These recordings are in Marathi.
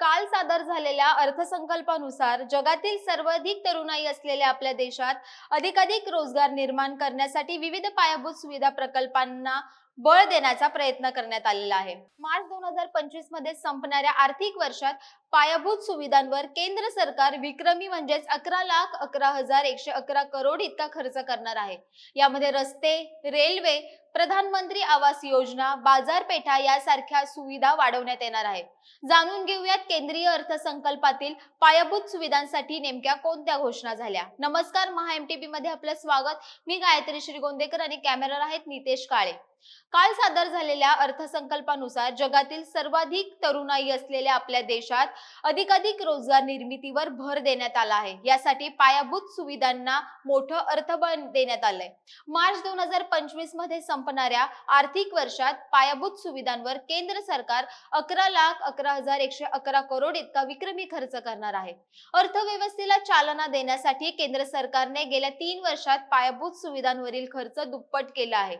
काल सादर झालेल्या अर्थसंकल्पानुसार जगातील सर्वाधिक तरुणाई असलेल्या आपल्या देशात अधिकाधिक रोजगार निर्माण करण्यासाठी विविध पायाभूत सुविधा प्रकल्पांना बळ देण्याचा प्रयत्न करण्यात आलेला आहे. मार्च दोन हजार पंचवीसमध्ये संपणाऱ्या आर्थिक वर्षात पायाभूत सुविधांवर केंद्र सरकार विक्रमी म्हणजेच अकरा लाख अकरा हजार एकशे अकरा करोड इतका खर्च करणार आहे. यामध्ये रस्ते रेल्वे प्रधानमंत्री आवास योजना बाजारपेठा यासारख्या सुविधा वाढवण्यात येणार आहे. जाणून घेऊयात केंद्रीय अर्थसंकल्पातील पायाभूत सुविधांसाठी नेमक्या कोणत्या घोषणा झाल्या. नमस्कार महा एमटीपी मध्ये आपलं स्वागत. मी गायत्री श्रीगोंदेकर आणि कॅमेरा आहेत नितेश काळे. काल सादर झालेल्या अर्थसंकल्पानुसार जगातील सर्वाधिक तरुणाई असलेल्या आपल्या देशात अधिकाधिक रोजगार निर्मितीवर भर देण्यात आला आहे. यासाठी पायाभूत सुविधांना मोठं अर्थबळ देण्यात आलंय. मार्च दोन हजार पंचवीसमध्ये संपणाऱ्या आर्थिक वर्षात पायाभूत सुविधांवर केंद्र सरकार अकरा लाख अकरा हजार एकशे अकरा करोड इतका विक्रमी खर्च करणार आहे. अर्थव्यवस्थेला चालना देण्यासाठी केंद्र सरकारने गेल्या तीन वर्षात पायाभूत सुविधांवरील खर्च दुप्पट केला आहे.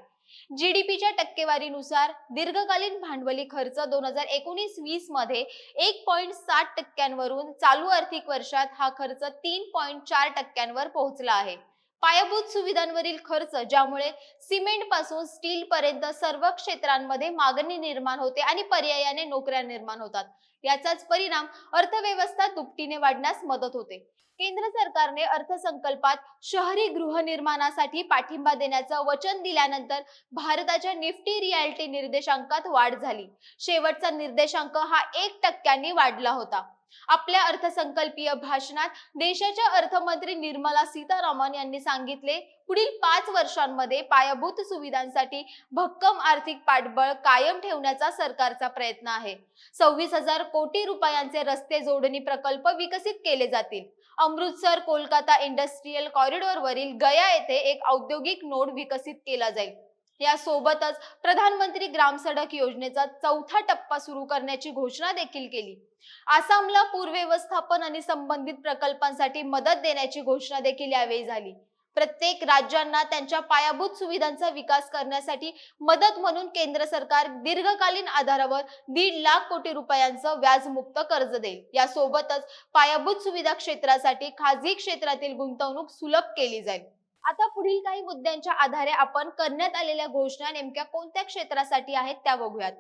जीडीपीच्या टक्केवारीनुसार दीर्घकालीन भांडवली खर्च दोन हजार एकोणीस वीसमध्ये एक पॉईंट साठ टक्क्यांवरून चालू आर्थिक वर्षात हा खर्च तीन पॉईंट चार टक्क्यांवर पोहोचला आहे. पायाभूत सुविधांवरील खर्च ज्यामुळे सिमेंटपासून स्टील पर्यंत सर्व क्षेत्रांमध्ये मागणी निर्माण होते आणि पर्यायाने नोकऱ्या निर्माण होतात. याचाच परिणाम अर्थव्यवस्था दुपटीने वाढण्यास मदत होते. केंद्र सरकारने अर्थसंकल्पात शहरी गृहनिर्माणासाठी पाठिंबा देण्याचं वचन दिल्यानंतर भारताच्या निफ्टी रियालिटी निर्देशांकात वाढ झाली. शेवटचा निर्देशांक हा एक टक्क्यांनी वाढला होता. आपल्या अर्थसंकल्पीय भाषणात देशाच्या अर्थमंत्री निर्मला सीतारामन यांनी सांगितले पुढील पाच वर्षांमध्ये पायाभूत सुविधांसाठी भक्कम आर्थिक पाठबळ कायम ठेवण्याचा सरकारचा प्रयत्न आहे. सव्वीस हजार कोटी रुपयांचे रस्ते जोडणी प्रकल्प विकसित केले जातील. अमृतसर कोलकाता इंडस्ट्रीयल कॉरिडॉरवरील गया येथे एक औद्योगिक नोड विकसित केला जाईल. यासोबतच प्रधानमंत्री ग्राम सडक योजनेचा चौथा टप्पा सुरू करण्याची घोषणा देखील केली. आसामला पूर व्यवस्थापन आणि संबंधित प्रकल्पांसाठी मदत देण्याची घोषणा देखील यावेळी झाली. प्रत्येक राज्यांना त्यांच्या पायाभूत सुविधांचा विकास करण्यासाठी मदत म्हणून केंद्र सरकार दीर्घकालीन आधारावर दीड लाख कोटी रुपयांचं व्याजमुक्त कर्ज देईल. यासोबतच पायाभूत सुविधा क्षेत्रासाठी खाजगी क्षेत्रातील गुंतवणूक सुलभ केली जाईल. आता पुढील काही मुद्द्यांच्या आधारे आपण करण्यात आलेल्या घोषणा नेमक्या कोणत्या क्षेत्रासाठी आहेत त्या बघूयात.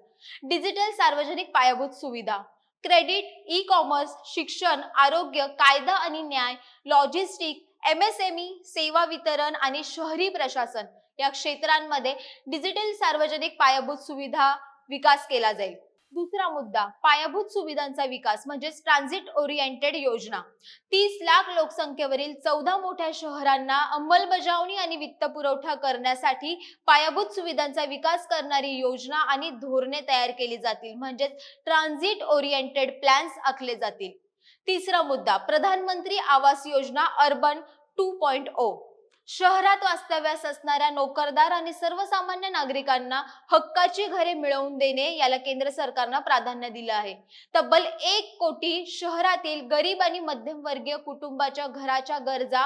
डिजिटल सार्वजनिक पायाभूत सुविधा क्रेडिट ई कॉमर्स शिक्षण आरोग्य कायदा आणि न्याय लॉजिस्टिक एमएसएमई सेवा वितरण आणि शहरी प्रशासन या क्षेत्रांमध्ये डिजिटल सार्वजनिक पायाभूत सुविधा विकास केला जाईल. दुसरा मुद्दा पायाभूत सुविधांचा विकास म्हणजेच ट्रान्झिट ओरिएंटेड योजना. तीस लाख लोकसंख्येवरील चौदा मोठ्या शहरांना अंमलबजावणी आणि वित्तपुरवठा करण्यासाठी पायाभूत सुविधांचा विकास करणारी योजना आणि धोरणे तयार केली जातील म्हणजेच ट्रान्झिट ओरिएंटेड प्लॅन्स आखले जातील. तिसरा मुद्दा प्रधानमंत्री Awas Yojana urban two point ओ शहरात वास्तव्यास असणाऱ्या नोकरदार आणि सर्वसामान्य नागरिकांना हक्काची घरे मिळवून देणे याला केंद्र सरकारनं प्राधान्य दिलं आहे. तब्बल एक कोटी शहरातील गरीब आणि मध्यमवर्गीय कुटुंबाच्या घराच्या गरजा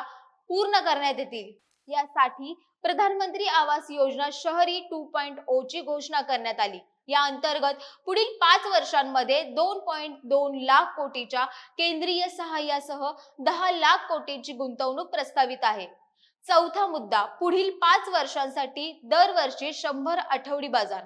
पूर्ण करण्यात येतील. यासाठी प्रधानमंत्री आवास योजना शहरी टू पॉइंट ओ ची घोषणा करण्यात आली. या अंतर्गत पुढील पाच वर्षांमध्ये दोन पॉइंट दोन लाख कोटीच्या केंद्रीय सहाय्यासह दहा लाख कोटीची गुंतवणूक प्रस्तावित आहे. चौथा मुद्दा पुढील पाच वर्षांसाठी दरवर्षी शंभर आठवडी बाजार.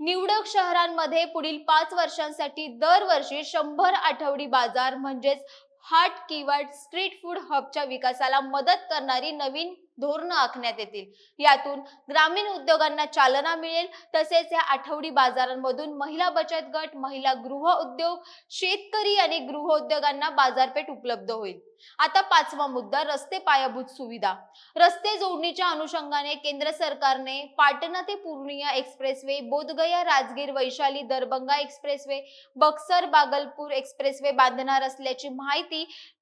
निवडक शहरांमध्ये पुढील पाच वर्षांसाठी दरवर्षी शंभर आठवडी बाजार म्हणजेच हाट किंवा स्ट्रीट फूड हबच्या विकासाला मदत करणारी नवीन धोरणं आखण्यात येतील. यातून ग्रामीण उद्योगांना चालना मिळेल. तसेच या आठवडी बाजारांमधून महिला बचत गट महिला गृह उद्योग शेतकरी आणि गृहोद्योगांना बाजारपेठ उपलब्ध होईल. आता पाचवा मुद्दा रस्ते पायाभूत सुविधा. रस्ते जोडणीच्या अनुषंगाने केंद्र सरकारने पाटणा ते Purnia expressway Bodhgaya Rajgir Vaishali Darbhanga expressway Buxar Bhagalpur expressway बांधणार असल्याची माहिती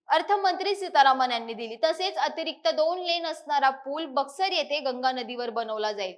अर्थमंत्री सीतारामन यांनी दिली. तसेच अतिरिक्त दोन लेन असणारा पूल बक्सर येथे गंगा नदीवर बनवला जाईल.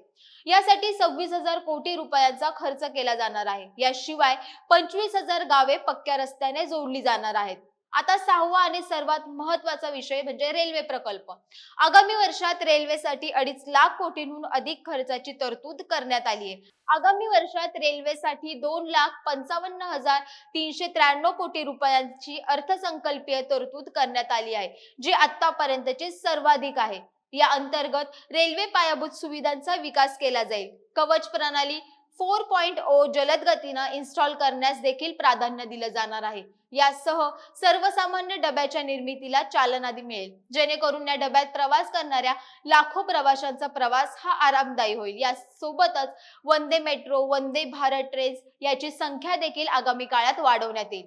यासाठी सव्वीस हजार कोटी रुपयांचा खर्च केला जाणार आहे. याशिवाय पंचवीस हजार गावे पक्क्या रस्त्याने जोडली जाणार आहेत. आता सहावा आणि सर्वात महत्त्वाचा विषय म्हणजे रेल्वे प्रकल्प. आगामी वर्षात रेल्वेसाठी अडीच लाख कोटींहून अधिक खर्चाची तरतूद करण्यात आली आहे आगामी वर्षात रेल्वेसाठी दोन लाख पंचावन्न हजार तीनशे त्र्याण्णव कोटी रुपयांची अर्थसंकल्पीय तरतूद करण्यात आली आहे जी आतापर्यंतची सर्वाधिक आहे. या अंतर्गत रेल्वे पायाभूत सुविधांचा विकास केला जाईल. कवच प्रणाली फोर पॉइंट ओ जलद गतीनं इन्स्टॉल करण्यास देखील प्राधान्य दिलं जाणार आहे. यासह सर्वसामान्य डब्याच्या निर्मितीला चालना मिळेल. जेणेकरून या डब्यात प्रवास करणाऱ्या लाखो प्रवाशांचा प्रवास हा आरामदायी होईल. या सोबतच वंदे मेट्रो वंदे भारत ट्रेन्स याची संख्या देखील आगामी काळात वाढवण्यात येईल.